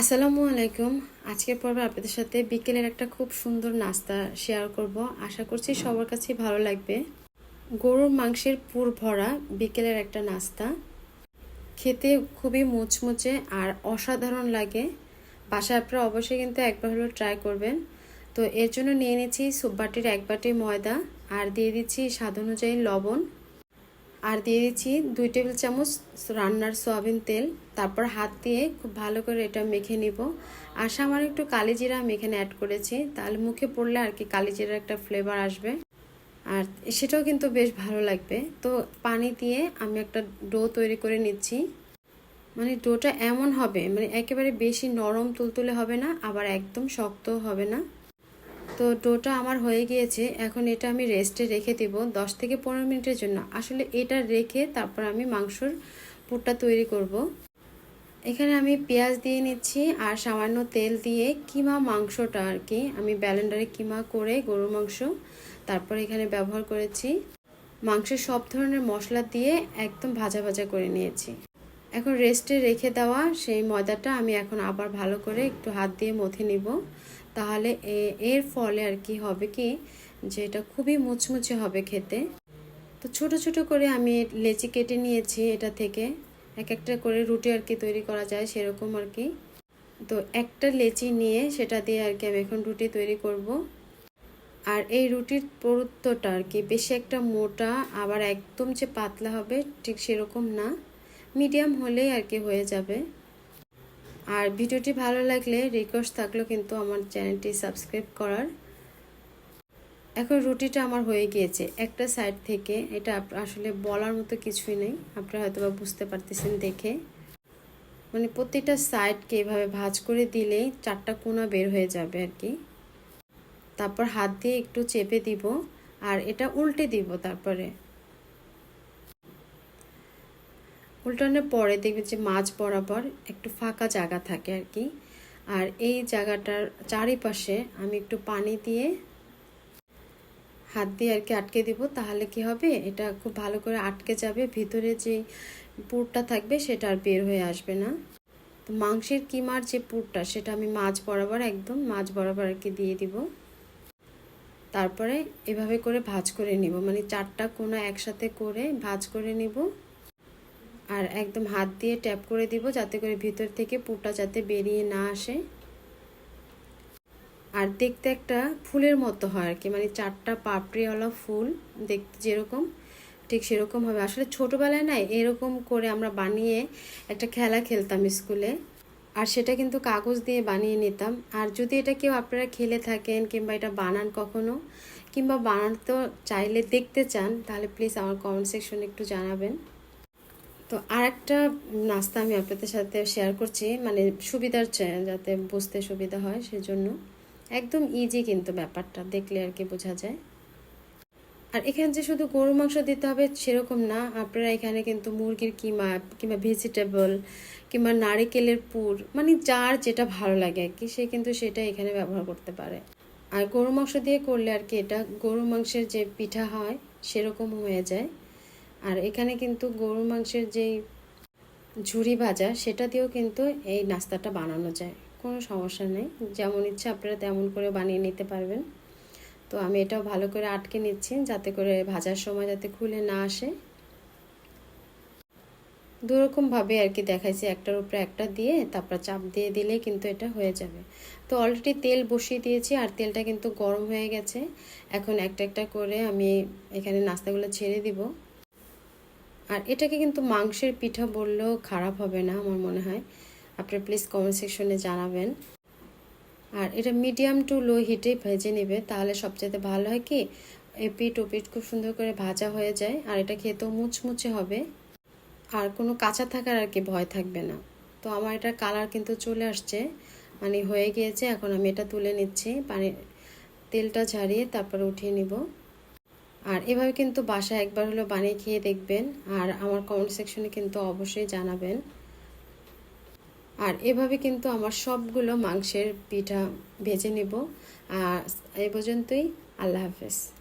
আসসালামু আলাইকুম। আজকের পর্বে আপনাদের সাথে বিকেলের একটা খুব সুন্দর নাস্তা শেয়ার করব। আশা করছি সবার কাছেই ভালো লাগবে। গরুর মাংসের পুর ভরা বিকেলের একটা নাস্তা। খেতে খুবই মুচমুচে আর অসাধারণ লাগে। বাসায় আপনারা অবশ্যই কিন্তু একবার হলেও ট্রাই করবেন। তো এর জন্য নিয়ে নিয়েছি সুপ বাটির এক বাটি ময়দা আর দিয়ে দিচ্ছি স্বাদ অনুযায়ী লবণ। আর দিয়ে দিচ্ছি দুই টেবিল চামচ রান্নার সয়াবিন তেল। তারপর হাত দিয়ে খুব ভালো করে এটা মেখে নিব। আর সামান্য একটু কালিজিরা আমি এখানে অ্যাড করেছি। তাহলে মুখে পড়লে আর কি কালিজিরার একটা ফ্লেভার আসবে। আর সেটাও কিন্তু বেশ ভালো লাগবে। তো পানি দিয়ে আমি একটা ডো তৈরি করে নিচ্ছি। মানে ডোটা এমন হবে মানে একেবারে বেশি নরম তুলতুলে হবে না, আবার একদম শক্ত হবে না। তো ডোটা আমার হয়ে গিয়েছে, এখন এটা আমি রেস্টে রেখে দেব দশ থেকে পনেরো মিনিটের জন্য। আসলে এটা রেখে তারপর আমি মাংসর পুরটা তৈরি করব। এখানে আমি পেঁয়াজ দিয়ে নিচ্ছি আর সামান্য তেল দিয়ে কিমা মাংসটা আর কি, আমি ব্যালেন্ডারে কিমা করে গরুর মাংস তারপর এখানে ব্যবহার করেছি। মাংসের সব ধরনের মশলা দিয়ে একদম ভাজা ভাজা করে নিয়েছি। এখন রেস্টে রেখে দেওয়া সেই ময়দাটা আমি এখন আবার ভালো করে একটু হাত দিয়ে মথে নিব। তাহলে এর ফলে আর কি হবে কি, যে এটা খুবই মুচমুচে হবে খেতে। তো ছোট ছোট করে আমি লেচি কেটে নিয়েছি এটা থেকে। এক একটা করে রুটি আর কি তৈরি করা যায় সেরকম আর কি। তো একটা লেচি নিয়ে সেটা দিয়ে আর কি আমি এখন রুটি তৈরি করব। আর এই রুটির পুরুত্বটা আর কি, বেশি একটা মোটা, আবার একদম যে পাতলা হবে ঠিক সেরকম না। মিডিয়াম হলেই আর কি হয়ে যাবে। আর ভিডিওটি ভালো লাগলে রিকোয়েস্ট থাকল কিন্তু আমার চ্যানেলটি সাবস্ক্রাইব করার। এখন রুটিটা আমার হয়ে গিয়েছে। একটা সাইড থেকে, এটা আসলে বলার মতো কিছুই নেই। আপনারা হয়তো বা বুঝতে পারতেছেন দেখে। মানে প্রত্যেকটা সাইডকে এভাবে ভাজ করে দিলেই চারটা কোনা বের হয়ে যাবে আর কি। তারপর হাত দিয়ে একটু চেপে দিব, আর এটা উল্টে দিব তারপরে। উল্টানোর পরে দেখবে যে মাছ বরাবর একটু ফাঁকা জায়গা থাকে আর কি। আর এই জায়গাটার চারিপাশে আমি একটু পানি দিয়ে হাত দিয়ে আর কি আটকে দিব, তাহলে কি হবে? এটা খুব ভালো করে আটকে যাবে, ভিতরে যে পুরটা থাকবে সেটা আর বের হয়ে আসবে না। তো মাংসের কিমার যে পুরটা, সেটা আমি মাছ বরাবর একদম মাছ বরাবর আর কি দিয়ে দিব। তারপরে এভাবে করে ভাজ করে নিব মানে চারটা কোনা একসাথে করে ভাজ করে নিব। আর একদম হাত দিয়ে ট্যাপ করে দিব যাতে করে ভিতর থেকে পুরটা যাতে বেরিয়ে না আসে। আর দেখতে একটা ফুলের মতো হয় আর কি মানে চারটা পাপড়িওয়ালা ফুল দেখতে যেরকম, ঠিক সেরকম হবে। আসলে ছোটোবেলায় না এরকম করে আমরা বানিয়ে একটা খেলা খেলতাম স্কুলে, আর সেটা কিন্তু কাগজ দিয়ে বানিয়ে নিতাম। আর যদি এটা কেউ আপনারা খেলে থাকেন কিংবা এটা বানান কখনো, কিংবা বানাতে চাইলে দেখতে চান, তাহলে প্লিজ আমার কমেন্ট সেকশনে একটু জানাবেন। তো আর একটা নাস্তা আমি আপনাদের সাথে শেয়ার করছি মানে সুবিধার চেয়ে যাতে বুঝতে সুবিধা হয় সেজন্য। একদম ইজি কিন্তু ব্যাপারটা, দেখলে আর কি বোঝা যায়। আর এখানে যে শুধু গরু মাংস দিতে হবে সেরকম না, আপনারা এখানে কিন্তু মুরগির কিমা কিংবা ভেজিটেবল কিংবা নারিকেলের পুর মানে যার যেটা ভালো লাগে আর কি, সে কিন্তু সেটা এখানে ব্যবহার করতে পারে। আর গরু মাংস দিয়ে করলে আর কি এটা গরু মাংসের যে পিঠা হয় সেরকম হয়ে যায়। আর এখানে কিন্তু গরুর মাংসের যেই ঝুড়ি ভাজা, সেটা দিয়েও কিন্তু এই নাস্তাটা বানানো যায়। কোনো সমস্যা নেই, যেমন ইচ্ছে আপনারা তেমন করে বানিয়ে নিতে পারবেন। তো আমি এটাও ভালো করে আটকে নিচ্ছি, যাতে করে ভাজার সময় যাতে খুলে না আসে। দুরকমভাবে আর কি দেখাইছি, একটার উপরে একটা দিয়ে তারপর চাপ দিয়ে দিলে কিন্তু এটা হয়ে যাবে। তো অলরেডি তেল বসিয়ে দিয়েছি, আর তেলটা কিন্তু গরম হয়ে গেছে। এখন একটা একটা করে আমি এখানে নাস্তাগুলো ছেড়ে দিব। আর এটাকে কিন্তু মাংসের পিঠা বললেও খারাপ হবে না আমার মনে হয়। আপনার প্লিজ কমেন্ট সেকশনে জানাবেন। আর এটা মিডিয়াম টু লো হিটে ভেজে নেবে, তাহলে সবচেয়ে ভালো হয় কি এপিট ওপিট খুব সুন্দর করে ভাজা হয়ে যায়, আর এটা খেতেও মুচমুচে হবে। আর কোনো কাঁচা থাকার আর কি ভয় থাকবে না। তো আমার এটার কালার কিন্তু চলে আসছে মানে হয়ে গিয়েছে, এখন আমি এটা তুলে নিচ্ছি, পানি তেলটা ঝারিয়ে তারপরে উঠিয়ে নিব। আর এভাবে কিন্তু বাসায় একবার হলো বানিয়ে খেয়ে দেখবেন, আর আমার কমেন্ট সেকশনে কিন্তু অবশ্যই জানাবেন। আর এভাবে কিন্তু আমার সবগুলো মাংসের পিঠা ভেজে নেব। আর এ পর্যন্তই, আল্লাহ হাফেজ।